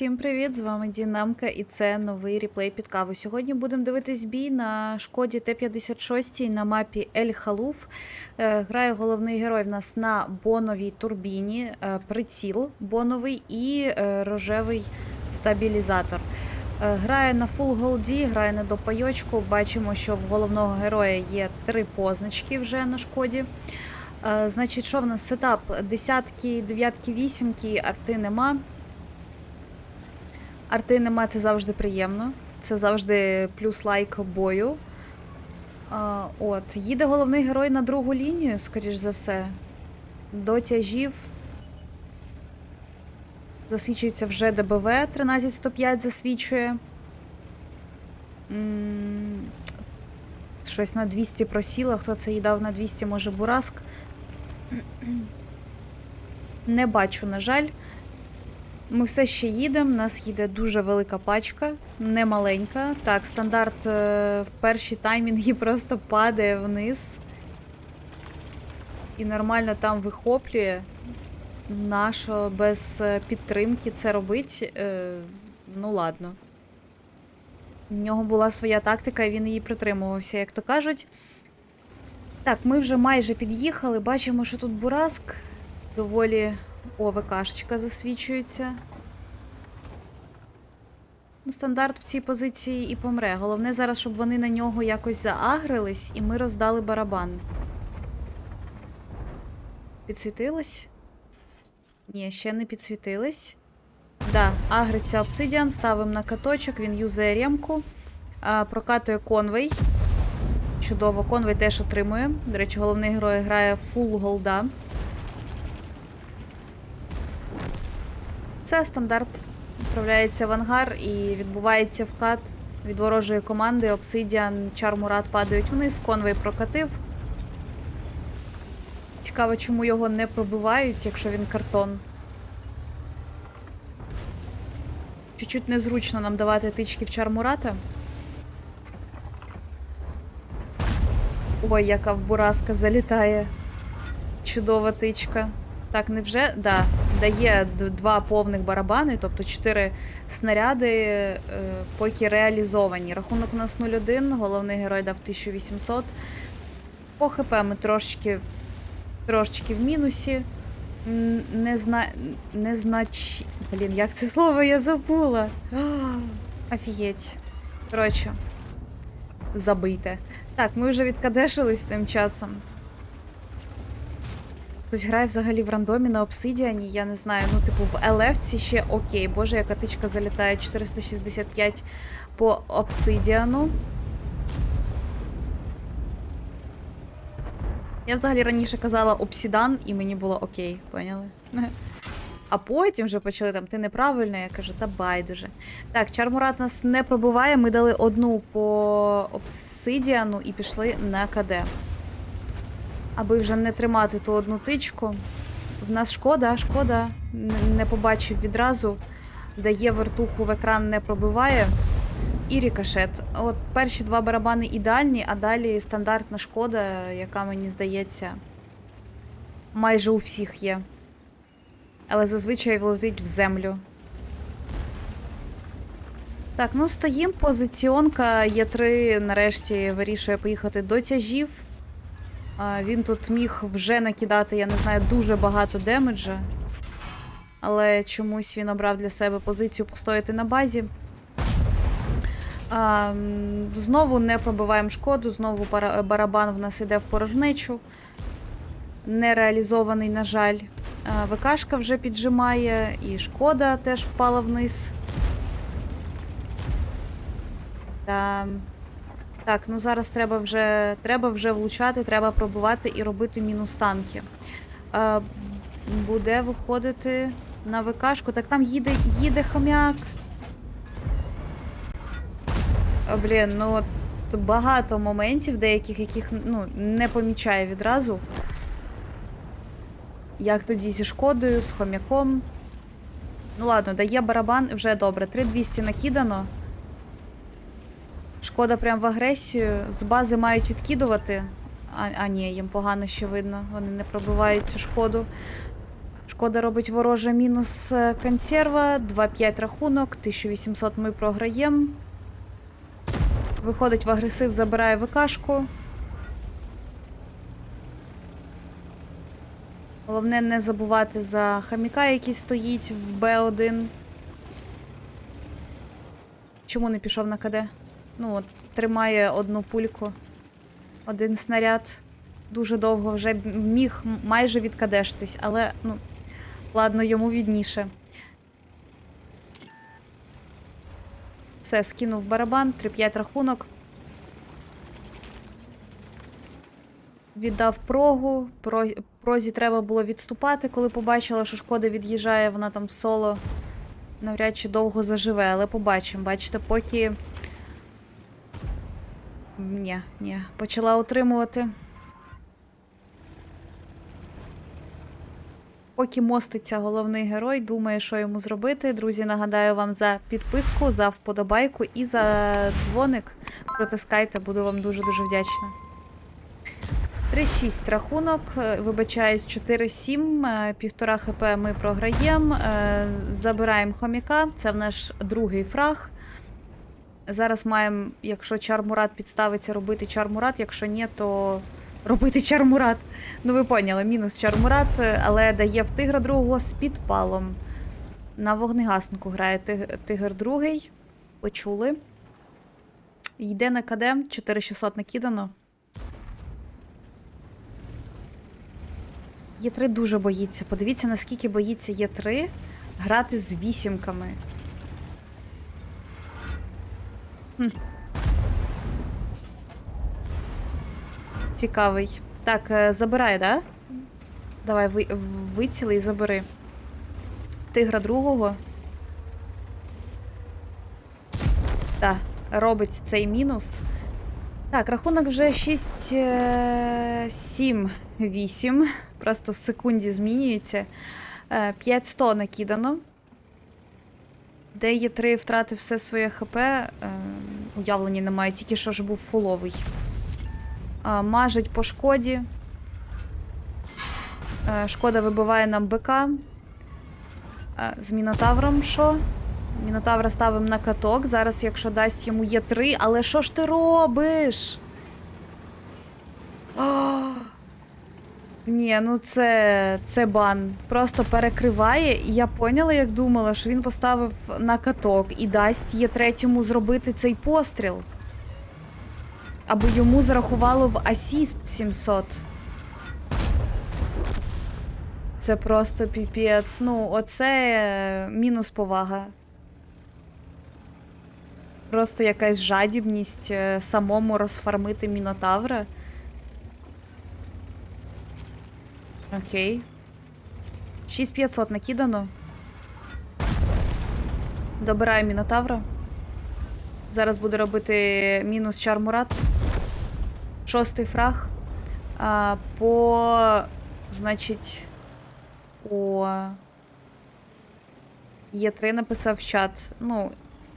Всім привіт! З вами Дінамка і це новий реплей під каву. Сьогодні будемо дивитись бій на шкоді Т-56 на мапі Ель Халуф. Е, Грає головний герой в нас на боновій турбіні, е, приціл боновий і е, рожевий стабілізатор. Грає на фул голді, грає на допайочку. Бачимо, що в головного героя є три позначки вже на шкоді. Значить, що в нас сетап? Десятки, дев'ятки, вісімки, арти нема. Арти нема, це завжди приємно. Це завжди плюс лайк бою. А, от. Їде головний герой на другу лінію, скоріш за все. До тяжів. Засвічується вже ДБВ 13105 засвічує. Щось на 200 просіло. Хто це їдав на 200, може Бураск. Не бачу, на жаль. Ми все ще їдемо. У нас їде дуже велика пачка, не маленька. Так, стандарт е, в перші таймінги просто падає вниз. І нормально там вихоплює. Нащо без е, підтримки це робить? Е, ну ладно. В нього була своя тактика, і він її притримувався, як то кажуть. Так, ми вже майже під'їхали. Бачимо, що тут Бураск доволі ОВКшечка засвічується. Ну, стандарт в цій позиції і помре. Головне зараз, щоб вони на нього якось заагрились, і ми роздали барабан. Підсвітилось? Ні, ще не підсвітились. Да, агриться обсидіан, ставимо на каточок, він юзає ремку, а, прокатує конвей. Чудово, конвей теж отримує. До речі, головний герой грає фул голда. Це стандарт. Відправляється в ангар і відбувається вкат від ворожої команди. Обсидіан, Чармурат падають вниз, конвей прокатив. Цікаво, чому його не пробивають, якщо він картон. Чуть-чуть незручно нам давати тички в Чармурата. Ой, яка в Бураска залітає. Чудова тичка. Так, невже? Да, дає два повних барабани, тобто чотири снаряди, е, поки реалізовані. Рахунок у нас 0-1, головний герой дав 1800. По ХП ми трошечки, трошечки в мінусі. Не зна... Блін, як це слово я забула. Офігеть. Коротше, забийте. Так, ми вже відкадешились тим часом. Хтось грає взагалі в рандомі на обсидіані, я не знаю. Ну, типу, в ЛФ ще окей. Боже, яка тичка залітає 465 по обсидіану. Я взагалі раніше казала обсідан, і мені було окей, поняли? А потім вже почали там, ти неправильно, я кажу, та байдуже. Так, Чармурат нас не пробиває, ми дали одну по обсидіану і пішли на КД. Аби вже не тримати ту одну тичку. В нас шкода, шкода. Не побачив відразу. Дає вертуху в екран, не пробиває. І рікошет. От перші два барабани ідеальні, а далі стандартна шкода, яка мені здається, майже у всіх є. Але зазвичай влетить в землю. Так, ну стоїм. Позиціонка Є3 нарешті вирішує поїхати до тяжів. Він тут міг вже накидати, я не знаю, дуже багато демеджа. Але чомусь він обрав для себе позицію постояти на базі. А, знову не пробиваємо шкоду, знову барабан в нас іде в порожнечу. Не реалізований, на жаль. ВКшка вже піджимає, і шкода теж впала вниз. Та... Так, ну зараз треба вже, треба вже влучати, треба пробувати і робити мінус танки. Е, буде виходити на ВКшку. Так там їде, їде хомяк. Е, блін, ну от багато моментів, деяких, яких ну, не помічаю відразу. Як тоді зі шкодою, з хомяком. Ну ладно, дає барабан вже добре. 3200 накидано. Шкода прям в агресію. З бази мають відкидувати. А, а ні, їм погано ще видно. Вони не пробивають цю шкоду. Шкода робить вороже мінус е, консерва, 2-5 рахунок, 1800 ми програємо. Виходить в агресив, забирає ВКшку. Головне не забувати за хаміка, який стоїть в Б1. Чому не пішов на КД? Ну, от, тримає одну пульку, один снаряд. Дуже довго вже міг майже відкадештись, але ну, ладно, йому відніше. Все, скинув барабан, 3-5 рахунок. Віддав прогу. Про... Прозі треба було відступати, коли побачила, що шкода від'їжджає, вона там соло навряд чи довго заживе, але побачимо. Бачите, поки. Ні, ні, почала утримувати. Поки моститься головний герой, думає, що йому зробити. Друзі, нагадаю вам за підписку, за вподобайку і за дзвоник. Протискайте, буду вам дуже-дуже вдячна. 3-6 рахунок, е, вибачаюсь, 4-7, е, півтора хп ми програємо. е, Забираємо хомяка, це в наш другий фраг. Зараз маємо, якщо чармурат підставиться, робити чармурат, якщо ні, то робити чармурат. Ну, ви поняли, мінус чармурат, е, але дає в тигра другого з підпалом. На вогнегаснику грає тигр другий. Почули. Йде на КД, 4600 накидано. Є3 дуже боїться. Подивіться, наскільки боїться Є3 грати з вісімками. Цікавий. Так, е, забирай, да? Давай ви, виціли і забери. Тигра другого. Так, робить цей мінус. Так, рахунок вже 6, 7, 8. Просто в секунді змінюється. Е, 500 накидано. Де є 3 втратив все своє ХП. Е, уявлення немає, тільки що ж був фуловий. А, мажить по шкоді. А, шкода вибиває нам БК. А, з Мінотавром що? Мінотавра ставимо на каток. Зараз, якщо дасть йому є три, але що ж ти робиш? О! Ні, ну це, це бан. Просто перекриває. І я поняла, як думала, що він поставив на каток і дасть є третьому зробити цей постріл. Або йому зарахувало в асіст 700. Це просто піпець. Ну, оце е, мінус повага. Просто якась жадібність е, самому розфармити мінотавра. Окей. 6500 накидано. Добираю мінотавра. Зараз буде робити мінус чармурат. Шостий фраг. А, по. Значить. О. Є3 написав в чат. Ну,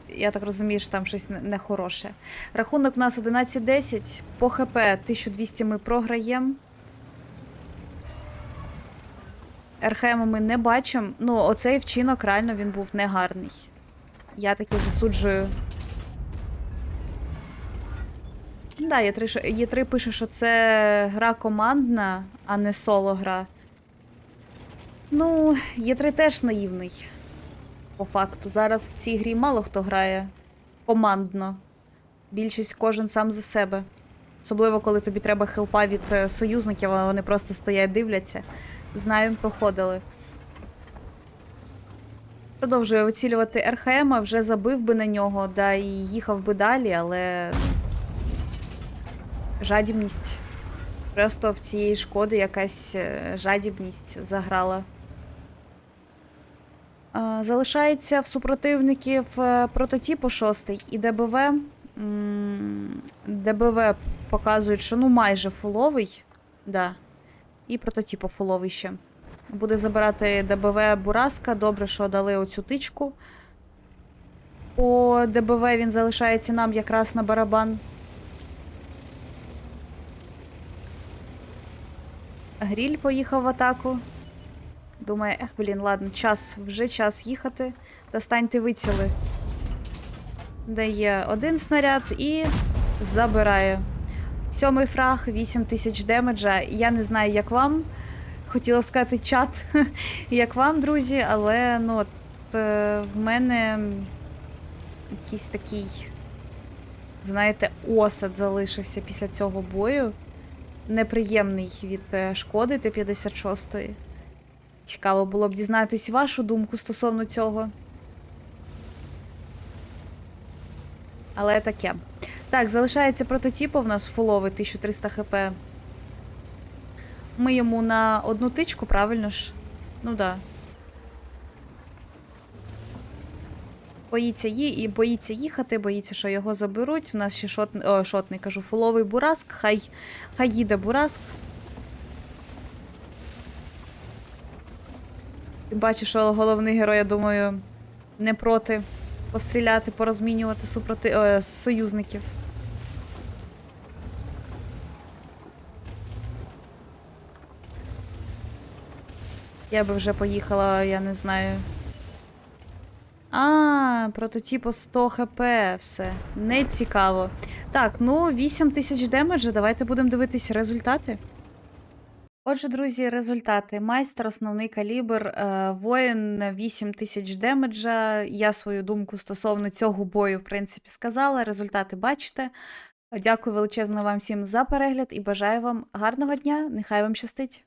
я так розумію, що там щось нехороше. Рахунок в нас 11-10. По ХП 1200 ми програємо. РХМ ми не бачимо. Ну, оцей вчинок реально він був негарний. Я таки засуджую. Да, є 3 є 3 пише, що це гра командна, а не соло гра. Ну, є 3 теж наївний. По факту. Зараз в цій грі мало хто грає командно. Більшість кожен сам за себе. Особливо, коли тобі треба хелпа від е, союзників, а вони просто стоять, дивляться. Знаємо, проходили. Продовжує оцілювати РХМ, а вже забив би на нього, да і їхав би далі, але жадібність. Просто в цієї шкоди якась е, жадібність заграла. Залишається в супротивників е, прототипу 6 і ДБВ. ДБВ показують, що ну майже фуловий. Да. І прототипу фуловий. Буде забирати ДБВ Бураска. Добре, що дали оцю тичку. По ДБВ він залишається нам якраз на барабан. Гріль поїхав в атаку. Думає, ех, блін, ладно, час, вже час їхати. Достаньте виціли. Дає один снаряд і забирає. Сьомий фраг, 8 тисяч демеджа. Я не знаю, як вам. Хотіла сказати чат, як вам, друзі, але ну, от, е, в мене якийсь такий, знаєте, осад залишився після цього бою. Неприємний від е, шкоди Т-56. Цікаво було б дізнатись вашу думку стосовно цього. Але таке. Так, залишається прототипу в нас фуловий 1300 хп. Ми йому на одну тичку, правильно ж? Ну да. Боїться ї і боїться їхати, боїться, що його заберуть. В нас ще шот... О, шотний, кажу, фуловий бураск. Хай, хай їде бураск. Тим паче, що головний герой, я думаю, не проти постріляти, порозмінювати супроти... е, союзників. Я би вже поїхала, я не знаю. А, прототипу 100 хп, все. Не цікаво. Так, ну 8 тисяч демеджа, давайте будемо дивитись результати. Отже, друзі, результати. Майстер, основний калібр, е, воїн 8 тисяч демеджа. Я свою думку стосовно цього бою, в принципі, сказала. Результати бачите. Дякую величезно вам всім за перегляд і бажаю вам гарного дня. Нехай вам щастить!